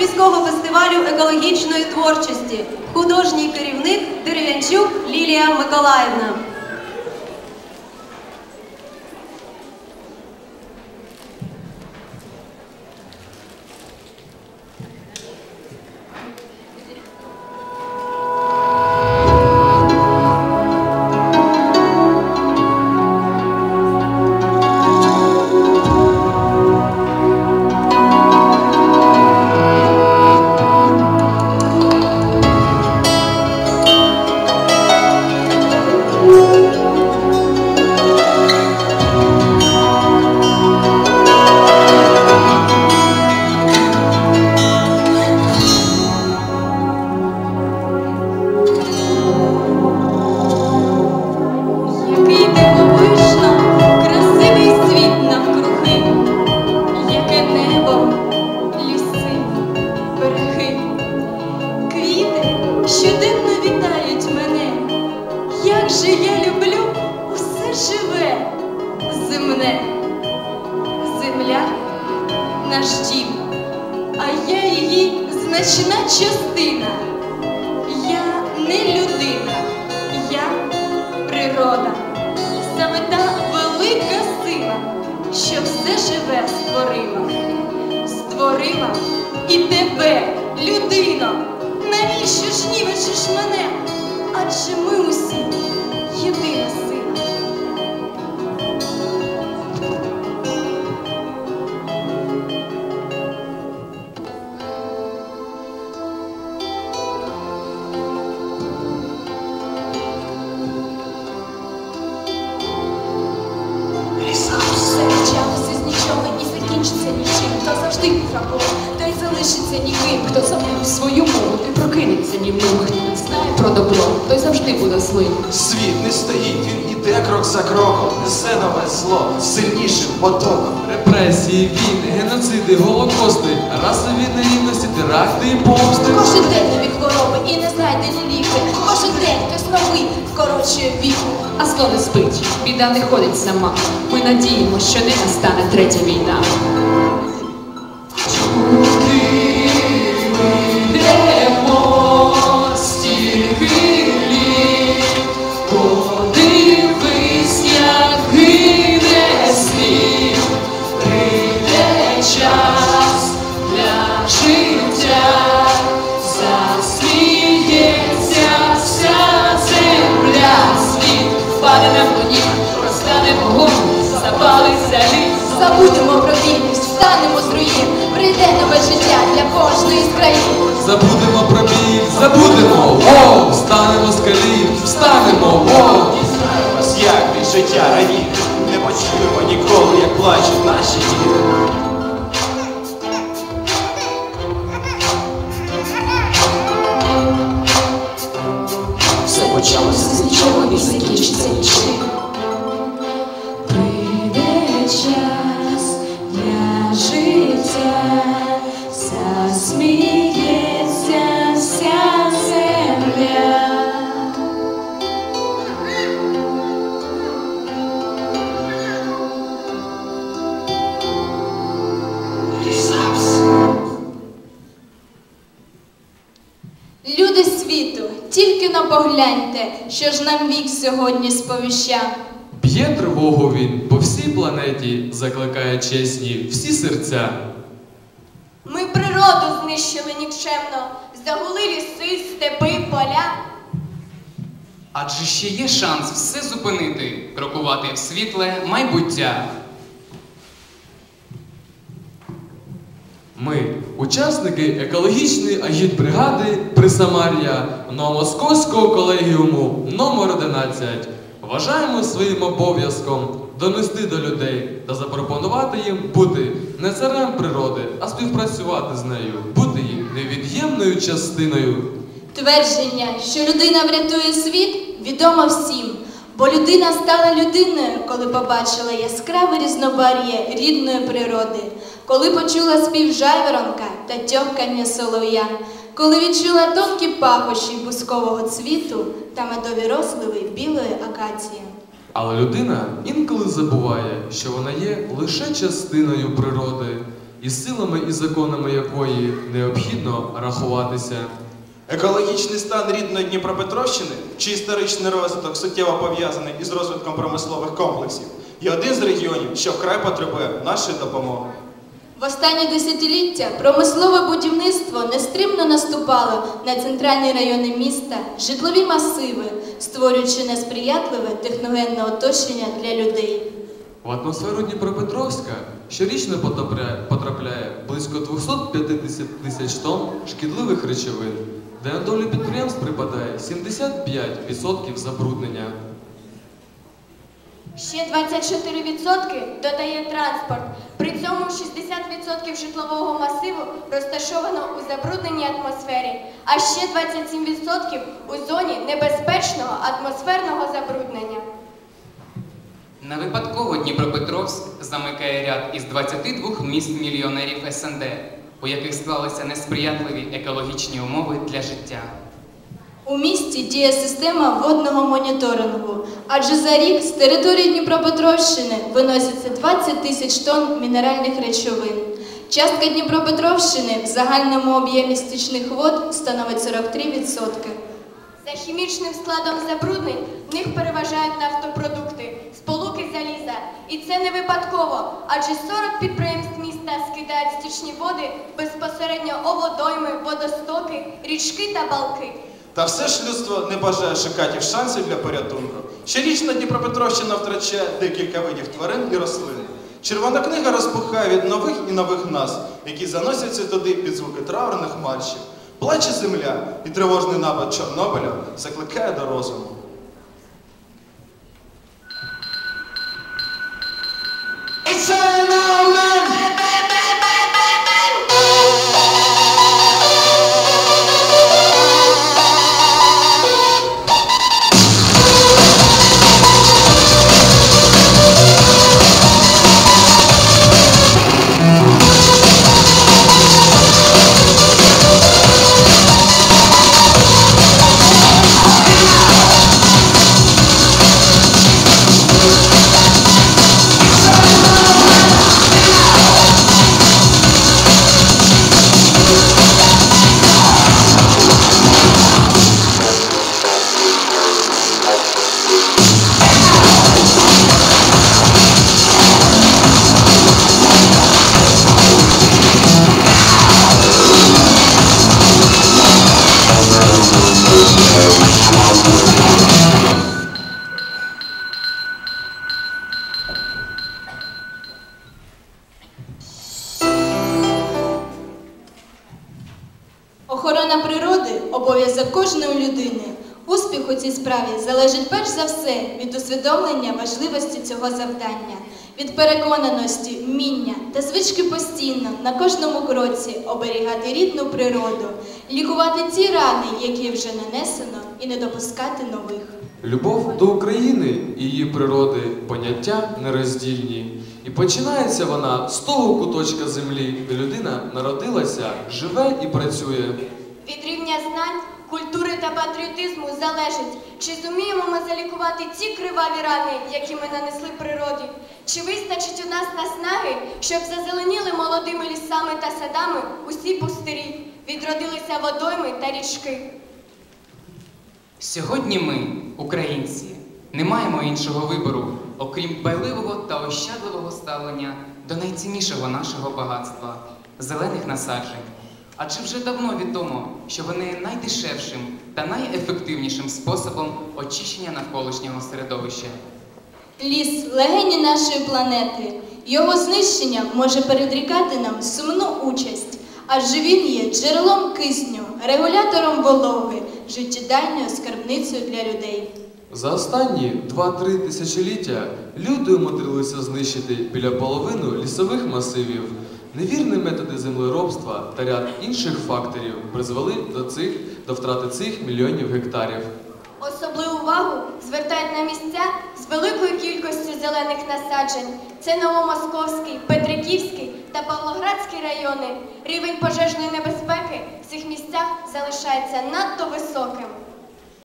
міського фестивалю екологічної творчості, художній керівник Дерев'янчук Лілія Миколаївна. А я її значна частина. Я не людина, я природа. Саме та велика сила, що все живе створила. Створила і тебе, людино. Навіщо ж нівечиш мене? Адже ми усі добро, той завжди буде злим. Світ не стоїть, він іде крок за кроком, несе нове зло сильнішим потоком. Репресії, війни, геноциди, голокости, расові нерівності, теракти і помсти. Кожен день нові хвороби і не знайдені ліки. Кожен день хтось новий вкорочує віку. А зло не спить, біда не ходить сама. Ми надіємося, що не настане третя війна. Забудемо про бідність, встанемо з руїн, прийде нове життя для кожної з країн. Забудемо про біль, забудемо, воу, тільки погляньте, що ж нам вік сьогодні сповіща. Б'є тривогу він по всій планеті, закликає чесні всі серця. Ми природу знищили нікчемно, загули ліси, степи, поля. Адже ще є шанс все зупинити, крокувати в світле майбуття. Ми, учасники екологічної агітбригади Присамар'я Новомосковського колегіуму номер 11 вважаємо своїм обов'язком донести до людей та запропонувати їм бути не царем природи, а співпрацювати з нею, бути її невід'ємною частиною. Твердження, що людина врятує світ, відомо всім. Бо людина стала людиною, коли побачила яскраве різнобар'я рідної природи, коли почула спів жайворонка та тьохкання солов'я, коли відчула тонкі пахощі бускового цвіту та медові розливи білої акації. Але людина інколи забуває, що вона є лише частиною природи. із силами і законами якої необхідно рахуватися. Екологічний стан рідної Дніпропетровщини, чи історичний розвиток суттєво пов'язаний із розвитком промислових комплексів, є один з регіонів, що вкрай потребує нашої допомоги. В останні десятиліття промислове будівництво нестримно наступало на центральні райони міста, житлові масиви, створюючи несприятливе техногенне оточення для людей. В атмосферу Дніпропетровська щорічно потрапляє, близько 250 тисяч тонн шкідливих речовин, де на долю підприємств припадає 75% забруднення. Ще 24% додає транспорт. Цьому 60% житлового масиву розташовано у забрудненій атмосфері, а ще 27% у зоні небезпечного атмосферного забруднення. Не випадково Дніпропетровськ замикає ряд із 22 міст-мільйонерів СНД, у яких склалися несприятливі екологічні умови для життя. У місті діє система водного моніторингу, адже за рік з території Дніпропетровщини виноситься 20 тисяч тонн мінеральних речовин. Частка Дніпропетровщини в загальному об'ємі стічних вод становить 43%. За хімічним складом забруднень в них переважають нафтопродукти, сполуки заліза. І це не випадково, адже 40 підприємств міста скидають стічні води безпосередньо у водойми, водостоки, річки та балки. Та все ж людство не бажає шукати шансів для порятунку. Щорічно Дніпропетровщина втрачає декілька видів тварин і рослин. Червона книга розпухає від нових і нових назв, які заносяться туди під звуки траурних маршів. Плаче земля і тривожний напад Чорнобиля закликає до розуму. Охорона природи обов'язок кожної людини. Успіх у цій справі залежить перш за все від усвідомлення важливості цього завдання, від переконаності, вміння та звички постійно на кожному кроці оберігати рідну природу, лікувати ті рани, які вже нанесено, і не допускати нових. Любов до України і її природи поняття нероздільні. І починається вона з того куточка землі, де людина народилася, живе і працює. Від рівня знань, культури та патріотизму залежить, чи зуміємо ми залікувати ті криваві рани, які ми нанесли природі, чи вистачить у нас наснаги, щоб зазеленіли молодими лісами та садами усі пустирі, відродилися водойми та річки. Сьогодні ми, українці, не маємо іншого вибору, окрім дбайливого та ощадливого ставлення до найціннішого нашого багатства зелених насаджень. Адже вже давно відомо, що вони є найдешевшим та найефективнішим способом очищення навколишнього середовища. Ліс легені нашої планети. Його знищення може передрікати нам сумну участь, адже він є джерелом кисню, регулятором вологи, життєдайною скарбницею для людей. За останні 2-3 тисячоліття люди умудрилися знищити біля половину лісових масивів. Невірні методи землеробства та ряд інших факторів призвели до цих до втрати цих мільйонів гектарів. Особливу увагу звертають на місця з великою кількістю зелених насаджень. Це Новомосковський, Петриківський та Павлоградський райони. Рівень пожежної небезпеки в цих місцях залишається надто високим.